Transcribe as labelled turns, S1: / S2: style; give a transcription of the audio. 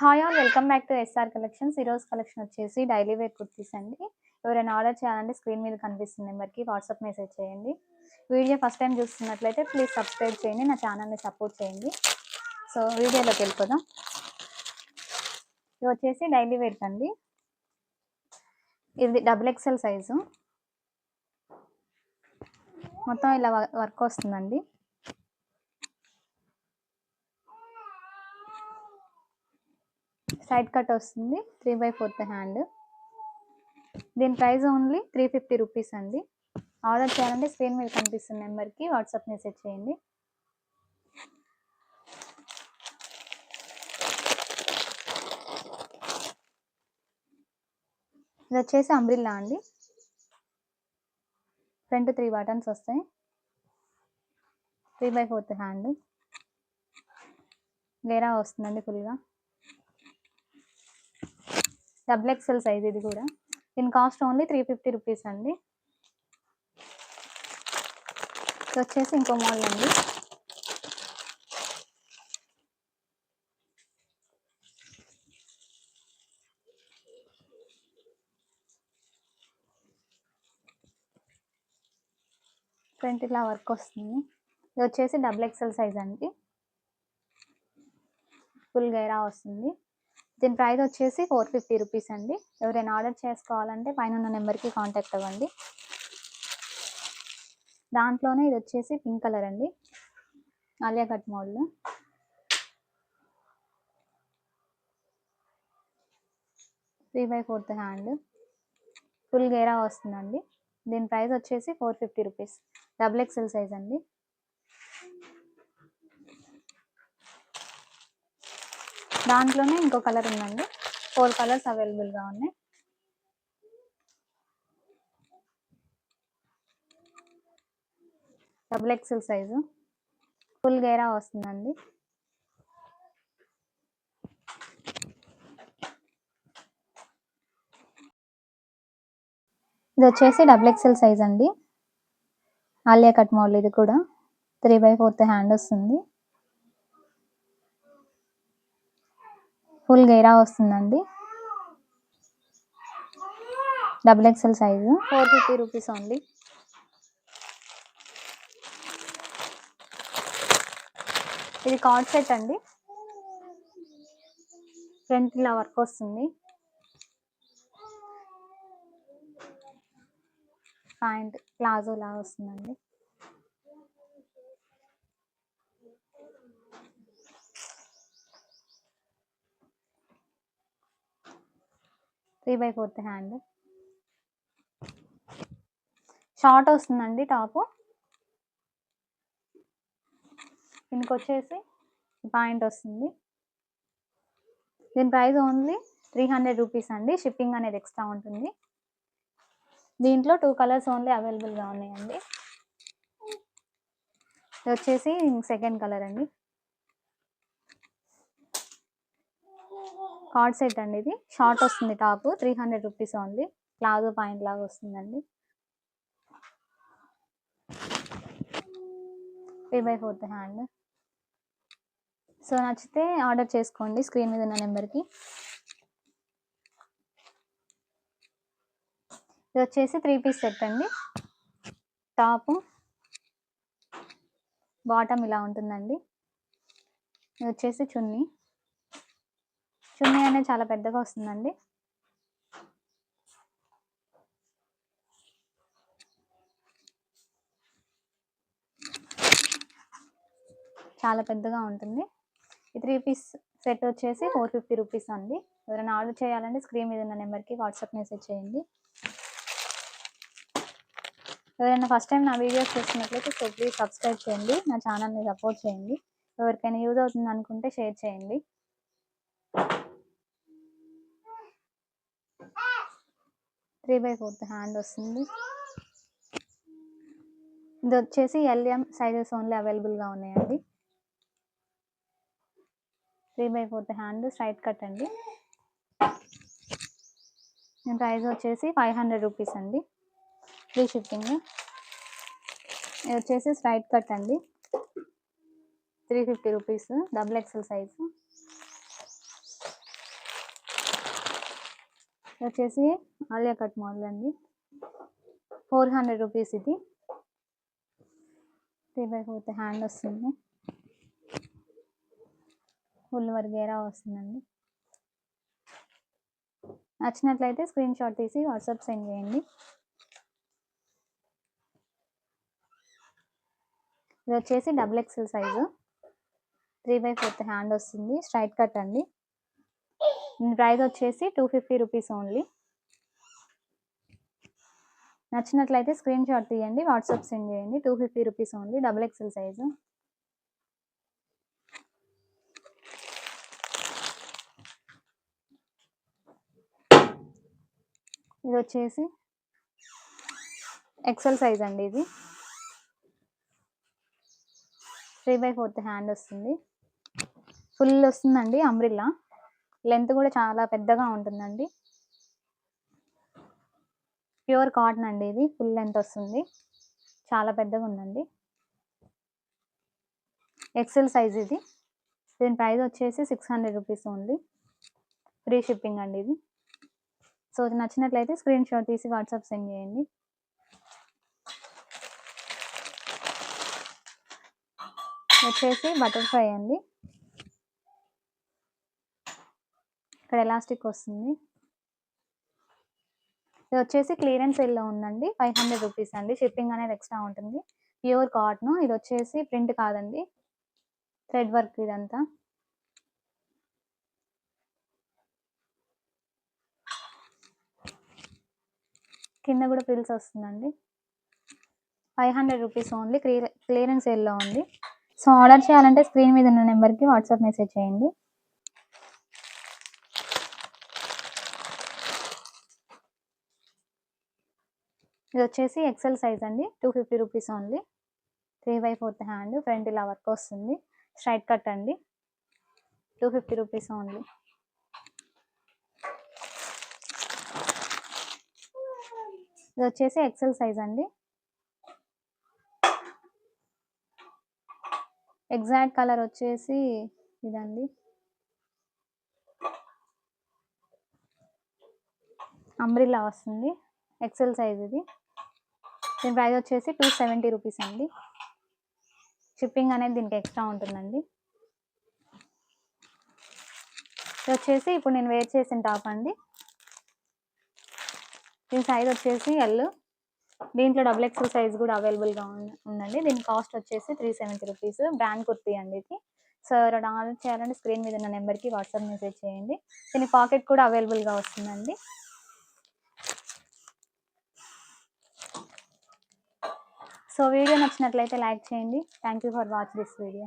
S1: Hi all welcome back to SR collections ఈరోజు collection వచ్చేసి daily wear kurtis అండి. ఎవరైనా ఆర్డర్ చేయాలంటే స్క్రీన్ మీద కనిపిస్తున్న నెంబర్కి వాట్సాప్ మెసేజ్ చేయండి. వీడియో ఫస్ట్ టైం చూస్తున్నట్లయితే ప్లీజ్ సబ్స్క్రైబ్ చేయండి నా ఛానల్ని సపోర్ట్ చేయండి. సో వీడియోలోకి వెళ్ళిపోదాం. ఇది వచ్చేసి డైలీ వేర్ అండి ఇది డబుల్ ఎక్సెల్ సైజు మొత్తం ఇలా వర్క్ వస్తుందండి. సైడ్ కట్ వస్తుంది త్రీ బై ఫోర్త్ హ్యాండ్ దీని price only three fifty rupees అండి. ఆర్డర్ చేయాలంటే స్క్రీన్ మీద కనిపిస్తున్న నెంబర్కి వాట్సాప్ మెసేజ్ చేయండి. ఇది వచ్చేసి అంబ్రిల్లా అండి. ఫ్రంట్ త్రీ బటన్స్ వస్తాయి. త్రీ బై ఫోర్త్ హ్యాండ్ వేరా వస్తుందండి ఫుల్గా డబుల్ ఎక్స్ఎల్ సైజ్ ఇది కూడా. దీని cost only three fifty rupees అండి. ఇది వచ్చేసి ఇంకో మోడల్ అండి. ఫ్రంట్ ఇలా వర్క్ వస్తుంది. ఇది వచ్చేసి డబుల్ ఎక్స్ఎల్ సైజ్ అండి. ఫుల్ గైరా వస్తుంది. దీని ప్రైస్ వచ్చేసి ఫోర్ ఫిఫ్టీ రూపీస్ అండి. ఎవరైనా ఆర్డర్ చేసుకోవాలంటే పైన ఉన్న నెంబర్కి కాంటాక్ట్ అవ్వండి. దాంట్లోనే ఇది వచ్చేసి పింక్ కలర్ అండి. Alia cut model. Three by fourth hand. Full గేరా వస్తుందండి. దీని ప్రైస్ వచ్చేసి four fifty rupees. Double XL size అండి. దాంట్లోనే ఇంకో కలర్ ఉందండి. ఫోర్ కలర్స్ అవైలబుల్గా ఉన్నాయి. Double XL size. ఫుల్ గేరా వస్తుందండి. ఇది వచ్చేసి డబుల్ ఎక్స్ఎల్ సైజ్ అండి ఆలియా కట్ మోడల్ ఇది కూడా. త్రీ బై ఫోర్త్ హ్యాండ్ వస్తుంది. ఫుల్ గైరా వస్తుందండి. Double XL size four fifty rupees only ఇది కార్డ్ సెట్ అండి. ఫ్రంట్ ఇలా వర్క్ వస్తుంది. ప్యాంట్ ప్లాజో లాగా వస్తుందండి. Three by fourth hand. Short వస్తుందండి టాపు. దీనికి వచ్చేసి పాయింట్ వస్తుంది. దీని price only three hundred rupees అండి. షిప్పింగ్ అనేది ఎక్స్ట్రా ఉంటుంది. దీంట్లో టూ కలర్స్ ఓన్లీ అవైలబుల్గా ఉన్నాయండి. ఇది వచ్చేసి సెకండ్ కలర్ అండి. కార్డ్ సెట్ అండి ఇది. షార్ట్ వస్తుంది top. Three hundred rupees only. Palazzo pant లాగా వస్తుందండి. Three by fourth hand. So నచ్చితే ఆర్డర్ చేసుకోండి స్క్రీన్ మీద ఉన్న నెంబర్కి. ఇది వచ్చేసి త్రీ పీస్ సెట్ అండి. టాపు. బాటమ్ ఇలా ఉంటుందండి. ఇది వచ్చేసి చున్నీ. చున్నీ అనేది చాలా పెద్దగా వస్తుందండి. చాలా పెద్దగా ఉంటుంది. ఈ త్రీ పీస్ సెట్ వచ్చేసి ఫోర్ ఫిఫ్టీ రూపీస్ అండి. ఎవరైనా ఆర్డర్ చేయాలంటే స్క్రీన్ మీద ఉన్న నెంబర్కి వాట్సాప్ మెసేజ్ చేయండి. ఎవరైనా ఫస్ట్ టైం నా వీడియోస్ చూస్తున్నట్లయితే సో ప్లీజ్ సబ్స్క్రైబ్ చేయండి. నా ఛానల్ని సపోర్ట్ చేయండి. ఎవరికైనా యూజ్ అవుతుంది అనుకుంటే షేర్ చేయండి. త్రీ బై ఫోర్త్ హ్యాండ్ వస్తుంది. ఇది వచ్చేసి ఎల్ఎం సైజెస్ ఓన్లీ అవైలబుల్గా ఉన్నాయండి. Three by fourth hand straight cut అండి. ప్రైస్ వచ్చేసి ఫైవ్ హండ్రెడ్ రూపీస్ అండి. Free shipping. ఇది వచ్చేసి స్ట్రైట్ కట్ అండి. Three fifty rupees double XL size. వచ్చేసి ఆలియా కట్ మోడల్ అండి. ఫోర్ హండ్రెడ్ రూపీస్ ఇది. త్రీ బై ఫోర్త్ హ్యాండ్ వస్తుంది. ఫుల్ వర్గేరా వస్తుందండి? నచ్చినట్లయితే స్క్రీన్ షాట్ తీసి వాట్సాప్ సెండ్ చేయండి. ఇది వచ్చేసి double XL size three by fourth hand వస్తుంది. స్ట్రైట్ కట్ అండి. ప్రైస్ వచ్చేసి టూ ఫిఫ్టీ రూపీస్ ఓన్లీ. నచ్చినట్లయితే స్క్రీన్ షాట్ తీయండి వాట్సాప్ సెండ్ చేయండి. Two fifty rupees only double XL size. ఇది వచ్చేసి ఎక్సెల్ సైజ్ అండి ఇది. త్రీ బై ఫోర్త్ హ్యాండ్ వస్తుంది. ఫుల్ వస్తుందండి అంబ్రిల్లా. లెంత్ కూడా చాలా పెద్దగా ఉంటుందండి. ప్యూర్ కాటన్ అండి ఇది. ఫుల్ లెంత్ వస్తుంది. చాలా పెద్దగా ఉందండి. ఎక్సెల్ సైజ్ ఇది. దీని ప్రైస్ వచ్చేసి six hundred rupees only free shipping అండి ఇది. సో నచ్చినట్లయితే స్క్రీన్ షాట్ తీసి వాట్సాప్ సెండ్ చేయండి. వచ్చేసి బటర్ఫ్లై అండి. ఇక్కడ ఎలాస్టిక్ వస్తుంది? ఇది వచ్చేసి క్లియరెన్స్ సేల్లో ఉందండి. ఫైవ్ హండ్రెడ్ రూపీస్ అండి. షిప్పింగ్ అనేది ఎక్స్ట్రా ఉంటుంది. Pure cotton. ఇది వచ్చేసి ప్రింట్ కాదండి. థ్రెడ్ వర్క్ ఇదంతా. కింద కూడా ప్రిల్స్ వస్తుందండి. Five hundred rupees only. Clear clearance సేల్లో ఉంది. సో ఆర్డర్ చేయాలంటే స్క్రీన్ మీద ఉన్న నెంబర్కి వాట్సాప్ మెసేజ్ చేయండి. ఇది వచ్చేసి ఎక్సెల్ సైజ్ అండి. Two fifty rupees only three by fourth hand front ఇలా వర్క్ వస్తుంది. స్ట్రైట్ కట్ అండి. టూ ఫిఫ్టీ రూపీస్ ఓన్లీ ఇది వచ్చేసి ఎక్సెల్ సైజ్ అండి. ఎగ్జాక్ట్ కలర్ వచ్చేసి ఇదండి. అంబ్రిల్లా వస్తుంది. ఎక్సెల్ సైజ్ ఇది. దీని ప్రైస్ వచ్చేసి టూ సెవెంటీ రూపీస్ అండి. షిప్పింగ్ అనేది దీనికి ఎక్స్ట్రా ఉంటుందండి. ఇది వచ్చేసి ఇప్పుడు నేను వేర్ చేసిన టాప్ అండి. దీని సైజ్ వచ్చేసి ఎల్ దీంట్లో డబుల్ ఎక్స్ఎల్ సైజ్ కూడా అవైలబుల్గా ఉందండి. దీని కాస్ట్ వచ్చేసి three seventy rupees brand kurti అండి ఇది. సో రెండు ఆర్డర్ చేయాలంటే స్క్రీన్ మీద ఉన్న నెంబర్కి వాట్సాప్ మెసేజ్ చేయండి. దీని పాకెట్ కూడా అవైలబుల్గా వస్తుందండి. సో వీడియో నచ్చినట్లయితే లైక్ చేయండి. Thank you for watch this video